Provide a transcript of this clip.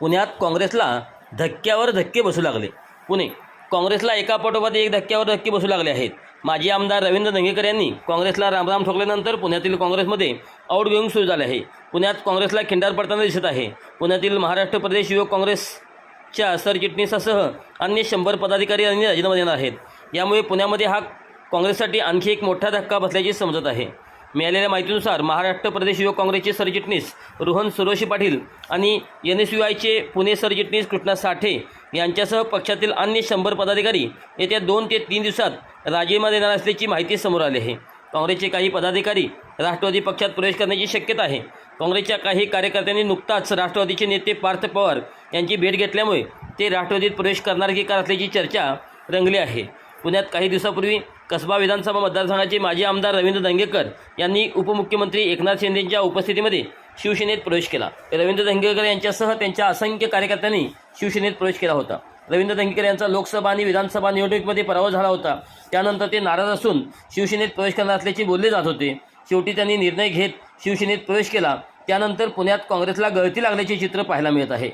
पुण्यात काँग्रेसला धक्क्यावर धक्के बसू लागले. पुणे काँग्रेसला एका पाठोपाठ एक धक्क्यावर धक्के बसू लागले आहेत. माजी आमदार रवींद्र नंगेकर यांनी काँग्रेसला रामराम ठोकल्यानंतर पुण्यातील काँग्रेसमध्ये आउटगोईंग सुरू झाले आहे. पुण्यात काँग्रेसला खिंडार पडताना दिसत आहे. पुण्यातील महाराष्ट्र प्रदेश युवक काँग्रेसच्या सरचिटणीसासह अन्य शंभर पदाधिकारी यांनी राजीनामा देणार आहेत. यामुळे पुण्यामध्ये हा काँग्रेससाठी आणखी एक मोठा धक्का बसल्याचे समजत आहे. मिळालेल्या माहितीनुसार महाराष्ट्र प्रदेश युवक काँग्रेसचे सरचिटणीस रोहन सुरोशी पाटील आणि एन एस यू आयचे पुणे सरचिटणीस कृष्णा साठे यांच्यासह पक्षातील अन्य शंभर पदाधिकारी येत्या दोन ते तीन दिवसात राजीनामा देणार असल्याची माहिती समोर आली आहे. काँग्रेसचे काही पदाधिकारी राष्ट्रवादी पक्षात प्रवेश करण्याची शक्यता आहे. काँग्रेसच्या काही कार्यकर्त्यांनी नुकताच राष्ट्रवादीचे नेते पार्थ पवार यांची भेट घेतल्यामुळे ते राष्ट्रवादीत प्रवेश करणार की का असल्याची चर्चा रंगली आहे. पुण्यात काही दिवसापूर्वी कसबा विधानसभा मतदारसंघाचे माजी आमदार रवींद्र दंगेकर यांनी उपमुख्यमंत्री एकनाथ शिंदेंच्या उपस्थितीमध्ये शिवसेनेत प्रवेश केला. रवींद्र दंगेकर यांच्यासह त्यांच्या असंख्य कार्यकर्त्यांनी शिवसेनेत प्रवेश केला होता. रवींद्र दंगेकर यांचा लोकसभा आणि विधानसभा निवडणुकीमध्ये पराभव झाला होता. त्यानंतर ते नाराज असून शिवसेनेत प्रवेश करणार असल्याचे बोलले जात होते. शेवटी त्यांनी निर्णय घेत शिवसेनेत प्रवेश केला. त्यानंतर पुण्यात काँग्रेसला गळती लागल्याचे चित्र पाहायला मिळत आहे.